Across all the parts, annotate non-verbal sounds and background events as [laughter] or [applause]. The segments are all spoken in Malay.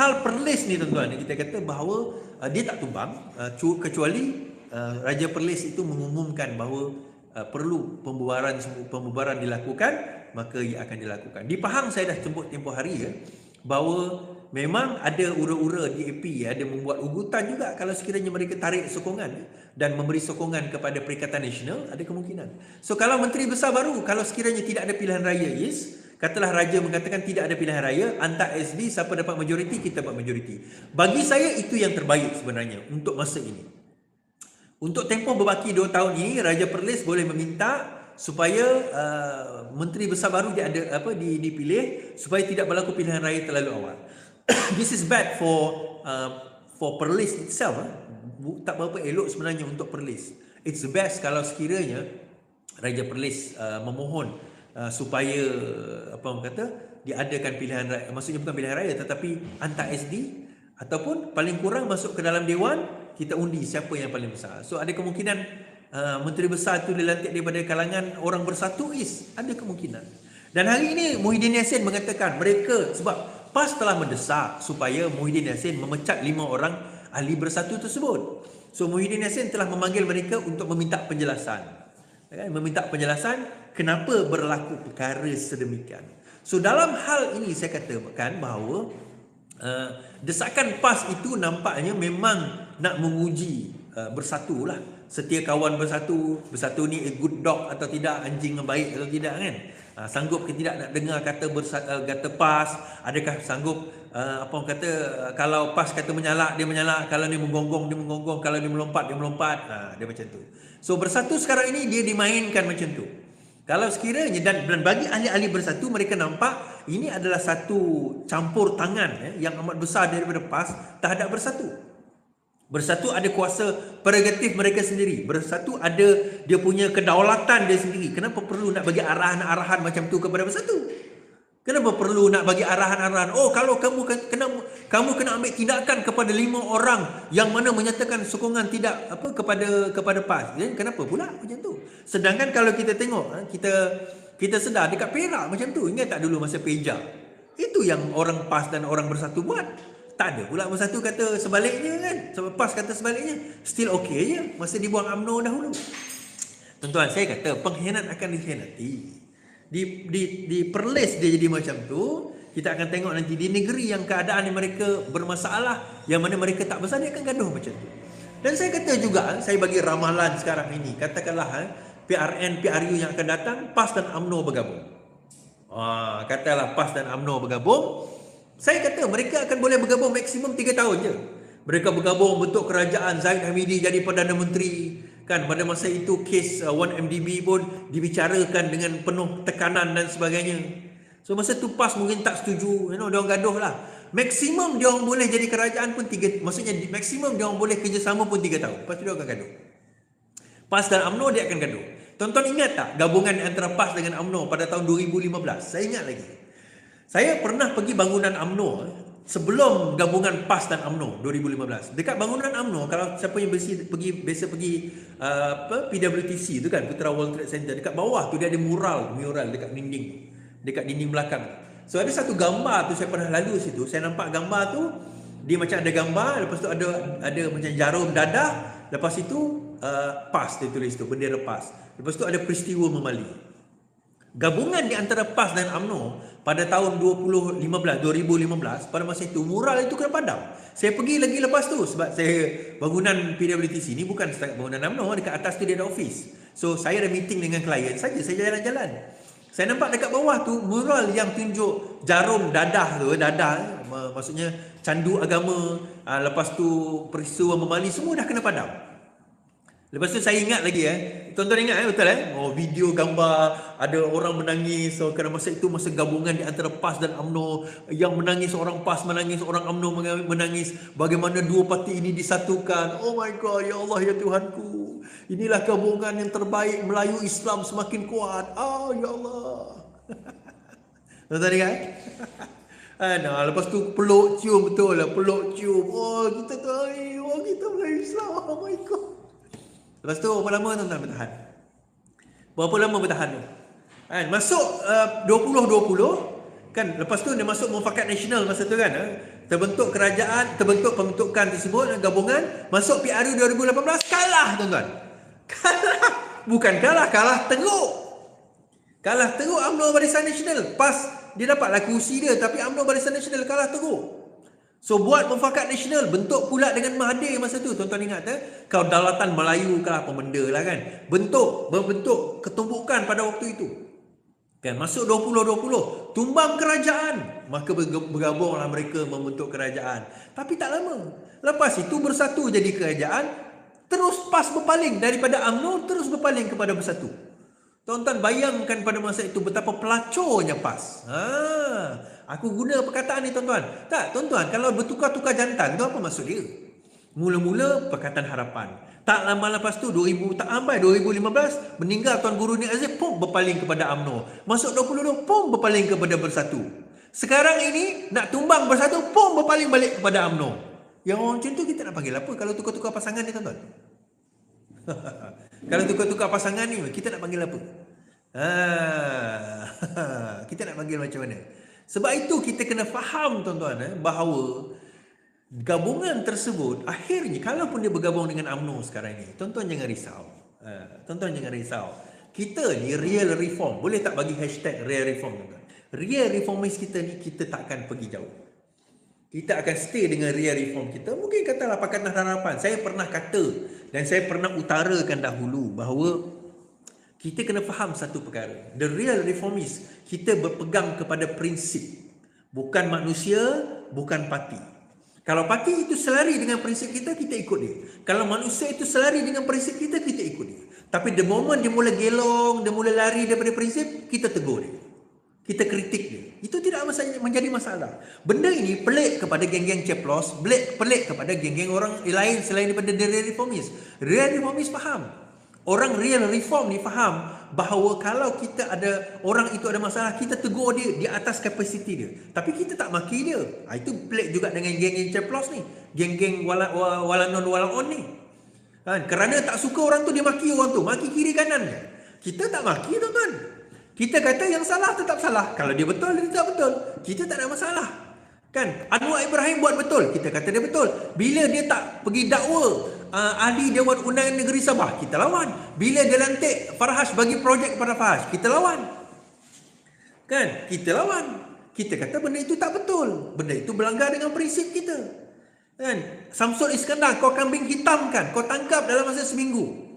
Hal Perlis ni tuan-tuan kita kata bahawa uh, dia tak tumbang uh, kecuali uh, Raja Perlis itu mengumumkan bahawa uh, perlu pembubaran pembubaran dilakukan maka ia akan dilakukan. Di Pahang saya dah jemput tempoh hari ya bahawa memang ada ura-ura DAP ya, ada membuat ugutan juga kalau sekiranya mereka tarik sokongan ya, dan memberi sokongan kepada Perikatan Nasional ada kemungkinan. So kalau menteri besar baru kalau sekiranya tidak ada pilihan raya yes Katalah raja mengatakan tidak ada pilihan raya, antar SD siapa dapat majoriti kita dapat majoriti. Bagi saya itu yang terbaik sebenarnya untuk masa ini. Untuk tempoh berbaki 2 tahun ini Raja Perlis boleh meminta supaya uh, menteri besar baru dia ada apa di, dipilih supaya tidak berlaku pilihan raya terlalu awal. [coughs] This is bad for uh, for Perlis itself. Eh? Tak berapa elok sebenarnya untuk Perlis. It's best kalau sekiranya Raja Perlis uh, memohon Uh, supaya apa orang kata diadakan pilihan raya. Maksudnya bukan pilihan raya tetapi antar SD ataupun paling kurang masuk ke dalam dewan kita undi siapa yang paling besar. So ada kemungkinan uh, menteri besar itu dilantik daripada kalangan orang bersatu is ada kemungkinan. Dan hari ini Muhyiddin Yassin mengatakan mereka sebab PAS telah mendesak supaya Muhyiddin Yassin memecat lima orang ahli bersatu tersebut. So Muhyiddin Yassin telah memanggil mereka untuk meminta penjelasan meminta penjelasan kenapa berlaku perkara sedemikian. So dalam hal ini saya katakan bahawa uh, desakan PAS itu nampaknya memang nak menguji uh, bersatulah. Setia kawan bersatu, bersatu ni a good dog atau tidak, anjing yang baik atau tidak kan. Uh, sanggup ke tidak nak dengar kata bersatu, uh, kata PAS, adakah sanggup uh, apa orang kata uh, kalau PAS kata menyalak dia menyalak, kalau ni menggonggong dia menggonggong, kalau ni melompat dia melompat. Uh, dia macam tu. So bersatu sekarang ini dia dimainkan macam tu. Kalau sekiranya dan, dan bagi ahli-ahli bersatu mereka nampak ini adalah satu campur tangan eh, yang amat besar daripada PAS terhadap bersatu. Bersatu ada kuasa prerogatif mereka sendiri. Bersatu ada dia punya kedaulatan dia sendiri. Kenapa perlu nak bagi arahan-arahan macam tu kepada bersatu? Kenapa perlu nak bagi arahan-arahan? Oh, kalau kamu kena kamu kena ambil tindakan kepada lima orang yang mana menyatakan sokongan tidak apa kepada kepada PAS. Ya, kenapa pula macam tu? Sedangkan kalau kita tengok, ha, kita kita sedar dekat Perak macam tu. Ingat tak dulu masa Peja? Itu yang orang PAS dan orang bersatu buat. Tak ada pula bersatu kata sebaliknya kan. Sebab PAS kata sebaliknya. Still okay je. Masa dibuang UMNO dahulu. Tuan-tuan, saya kata pengkhianat akan dikhianati di di di perlis dia jadi macam tu kita akan tengok nanti di negeri yang keadaan mereka bermasalah yang mana mereka tak besar dia akan gaduh macam tu dan saya kata juga saya bagi ramalan sekarang ini katakanlah eh, PRN PRU yang akan datang PAS dan AMNO bergabung ah katalah PAS dan AMNO bergabung saya kata mereka akan boleh bergabung maksimum 3 tahun je mereka bergabung bentuk kerajaan Zaid Hamidi jadi Perdana Menteri Kan pada masa itu kes uh, 1MDB pun dibicarakan dengan penuh tekanan dan sebagainya. So masa tu PAS mungkin tak setuju, you know, dia orang gaduh lah. Maksimum dia orang boleh jadi kerajaan pun tiga, maksudnya maksimum dia orang boleh kerjasama pun tiga tahun. Lepas tu dia akan gaduh. PAS dan UMNO dia akan gaduh. Tonton ingat tak gabungan antara PAS dengan UMNO pada tahun 2015? Saya ingat lagi. Saya pernah pergi bangunan UMNO eh sebelum gabungan PAS dan AMNO 2015. Dekat bangunan AMNO kalau siapa yang biasa pergi biasa pergi uh, apa PWTC tu kan Putra World Trade Center dekat bawah tu dia ada mural mural dekat dinding dekat dinding belakang. So ada satu gambar tu saya pernah lalu situ. Saya nampak gambar tu dia macam ada gambar lepas tu ada ada macam jarum dadah lepas itu uh, PAS dia tulis tu bendera PAS. Lepas tu ada peristiwa memali. Gabungan di antara PAS dan AMNO pada tahun 2015 2015 pada masa itu mural itu kena padam. Saya pergi lagi lepas tu sebab saya bangunan PWTC ni bukan setakat bangunan AMNO dekat atas tu dia ada office. So saya ada meeting dengan klien saja saya jalan-jalan. Saya nampak dekat bawah tu mural yang tunjuk jarum dadah tu dadah maksudnya candu agama ah, lepas tu peristiwa memali semua dah kena padam. Lepas tu saya ingat lagi eh. Tuan-tuan ingat eh betul eh? Oh video gambar ada orang menangis so kerana masa itu masa gabungan di antara PAS dan AMNO yang menangis orang PAS menangis orang AMNO menangis bagaimana dua parti ini disatukan. Oh my god ya Allah ya Tuhanku. Inilah gabungan yang terbaik Melayu Islam semakin kuat. Oh ya Allah. [laughs] Tuan-tuan ingat? Ana, lepas tu peluk cium betul lah, peluk cium. Oh, kita tu, oh, kita Melayu Islam. Oh my god. Lepas tu berapa lama tuan-tuan bertahan? Berapa lama bertahan tu? Kan? Masuk uh, 2020 Kan lepas tu dia masuk mufakat nasional masa tu kan. Eh? Terbentuk kerajaan, terbentuk pembentukan tersebut gabungan, masuk PRU 2018 kalah tuan-tuan. [laughs] Kalah. Bukan kalah, kalah teruk. Kalah teruk UMNO Barisan Nasional. Pas dia dapatlah kursi dia tapi UMNO Barisan Nasional kalah teruk. So buat mufakat nasional bentuk pula dengan Mahathir masa tu. Tuan-tuan ingat eh? Kau dalatan Melayu kah apa benda lah kan. Bentuk berbentuk ketumbukan pada waktu itu. Kan? Masuk 2020, tumbang kerajaan, maka bergabunglah mereka membentuk kerajaan. Tapi tak lama. Lepas itu bersatu jadi kerajaan, terus PAS berpaling daripada UMNO terus berpaling kepada bersatu. Tuan-tuan bayangkan pada masa itu betapa pelacornya PAS. Ha, aku guna perkataan ni tuan-tuan. Tak, tuan-tuan, kalau bertukar-tukar jantan tu apa maksud dia? Mula-mula Perkataan Harapan. Tak lama lepas tu 2000 tak sampai 2015 meninggal Tuan Guru Ni Aziz pun berpaling kepada AMNO. Masuk 2020 pun berpaling kepada Bersatu. Sekarang ini nak tumbang Bersatu pun berpaling balik kepada AMNO. Yang orang macam tu kita nak panggil apa kalau tukar-tukar pasangan ni tuan-tuan? [laughs] kalau tukar-tukar pasangan ni kita nak panggil apa? Ha, [laughs] kita nak panggil macam mana? Sebab itu kita kena faham tuan-tuan eh, bahawa gabungan tersebut akhirnya kalaupun dia bergabung dengan UMNO sekarang ini tuan-tuan jangan risau. Uh, tuan-tuan jangan risau. Kita ni real reform. Boleh tak bagi hashtag real reform tuan-tuan? Real reformist kita ni kita takkan pergi jauh. Kita akan stay dengan real reform kita. Mungkin katalah Pakatan Harapan saya pernah kata dan saya pernah utarakan dahulu bahawa kita kena faham satu perkara the real reformist kita berpegang kepada prinsip bukan manusia bukan parti kalau parti itu selari dengan prinsip kita, kita ikut dia. Kalau manusia itu selari dengan prinsip kita, kita ikut dia. Tapi the moment dia mula gelong, dia mula lari daripada prinsip, kita tegur dia. Kita kritik dia. Itu tidak menjadi masalah. Benda ini pelik kepada geng-geng ceplos, pelik, pelik kepada geng-geng orang lain selain daripada the real reformist. Real reformist faham. Orang real reform ni faham bahawa kalau kita ada orang itu ada masalah kita tegur dia di atas kapasiti dia tapi kita tak maki dia ha, itu pelik juga dengan geng-geng ceplos ni geng-geng wala, walanon walaon ni kan kerana tak suka orang tu dia maki orang tu maki kiri kanan kita tak maki tuan-tuan kita kata yang salah tetap salah kalau dia betul dia tetap betul kita tak ada masalah kan Anwar Ibrahim buat betul kita kata dia betul bila dia tak pergi dakwa uh, ahli Dewan Undangan Negeri Sabah, kita lawan. Bila dia lantik Farhash bagi projek kepada Farhash, kita lawan. Kan? Kita lawan. Kita kata benda itu tak betul. Benda itu berlanggar dengan prinsip kita. Kan? Samsul Iskandar, kau kambing hitam kan? Kau tangkap dalam masa seminggu.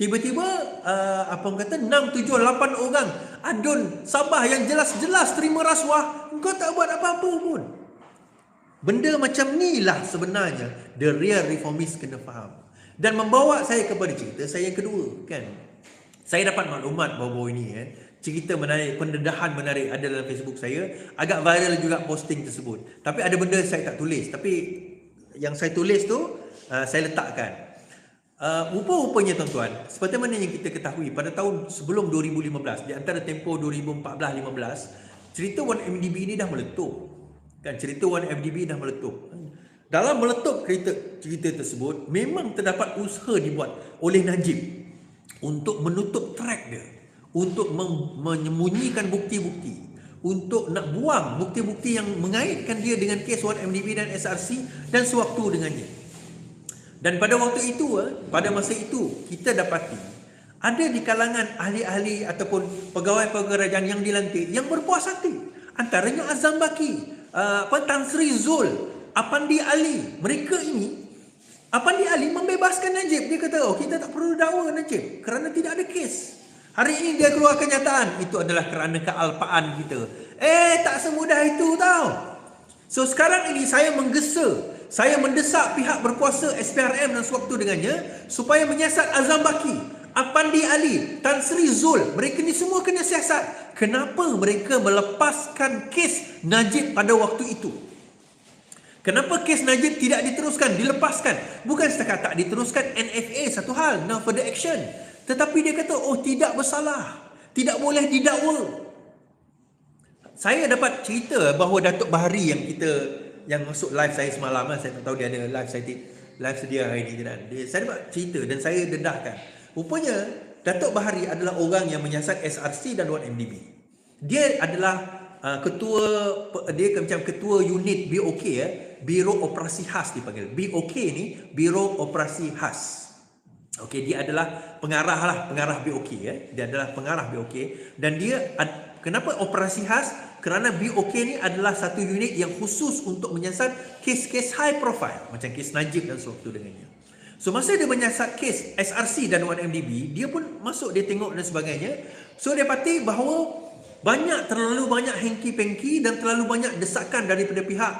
Tiba-tiba, uh, apa kata, 6, 7, 8 orang adun Sabah yang jelas-jelas terima rasuah. Kau tak buat apa-apa pun. Benda macam ni lah sebenarnya the real reformist kena faham. Dan membawa saya kepada cerita saya yang kedua kan. Saya dapat maklumat bahawa ini eh, cerita menarik, pendedahan menarik ada dalam Facebook saya. Agak viral juga posting tersebut. Tapi ada benda saya tak tulis. Tapi yang saya tulis tu uh, saya letakkan. Uh, rupa-rupanya tuan-tuan, seperti mana yang kita ketahui pada tahun sebelum 2015, di antara tempoh 2014-15, cerita 1MDB ini dah meletup. Kan cerita One FDB dah meletup. Dalam meletup cerita, cerita tersebut, memang terdapat usaha dibuat oleh Najib untuk menutup track dia. Untuk menyembunyikan bukti-bukti. Untuk nak buang bukti-bukti yang mengaitkan dia dengan kes One MDB dan SRC dan sewaktu dengannya. Dan pada waktu itu, eh, pada masa itu, kita dapati ada di kalangan ahli-ahli ataupun pegawai-pegawai kerajaan yang dilantik yang berpuas hati. Antaranya Azam Baki, uh, Tan Sri Zul, Apandi Ali, mereka ini Apandi Ali membebaskan Najib. Dia kata, "Oh, kita tak perlu dakwa Najib kerana tidak ada kes." Hari ini dia keluar kenyataan, itu adalah kerana kealpaan kita. Eh, tak semudah itu tau. So sekarang ini saya menggesa, saya mendesak pihak berkuasa SPRM dan sewaktu dengannya supaya menyiasat Azam Baki Apandi Ali, Tan Sri Zul, mereka ni semua kena siasat. Kenapa mereka melepaskan kes Najib pada waktu itu? Kenapa kes Najib tidak diteruskan, dilepaskan? Bukan setakat tak diteruskan NFA satu hal, no further action. Tetapi dia kata, oh tidak bersalah. Tidak boleh didakwa. Saya dapat cerita bahawa Datuk Bahari yang kita yang masuk live saya semalam, saya tak tahu dia ada live saya live sedia hari ini. Saya dapat cerita dan saya dedahkan. Rupanya Datuk Bahari adalah orang yang menyiasat SRC dan 1MDB. Dia adalah uh, ketua dia macam ketua unit BOK ya, Biro Operasi Khas dipanggil. BOK ni Biro Operasi Khas. Okey, dia adalah pengarah lah, pengarah BOK ya. Dia adalah pengarah BOK dan dia ad, kenapa operasi khas? Kerana BOK ni adalah satu unit yang khusus untuk menyiasat kes-kes high profile macam kes Najib dan sewaktu dengannya. So masa dia menyiasat kes SRC dan 1MDB, dia pun masuk dia tengok dan sebagainya. So dia pati bahawa banyak terlalu banyak hengki-pengki dan terlalu banyak desakan daripada pihak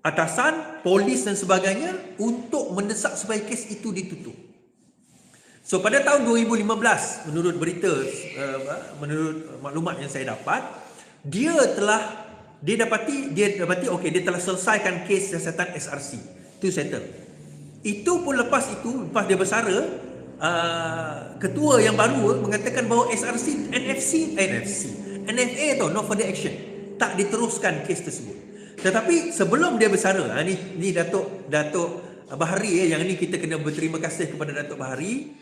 atasan, polis dan sebagainya untuk mendesak supaya kes itu ditutup. So pada tahun 2015 menurut berita uh, menurut maklumat yang saya dapat dia telah dia dapati dia dapati okey dia telah selesaikan kes siasatan SRC itu settle. Itu pun lepas itu lepas dia bersara uh, ketua yang baru mengatakan bahawa SRC NFC NFC NFA tu no further action tak diteruskan kes tersebut. Tetapi sebelum dia bersara ha, ni ni Datuk Datuk Bahari eh, yang ni kita kena berterima kasih kepada Datuk Bahari.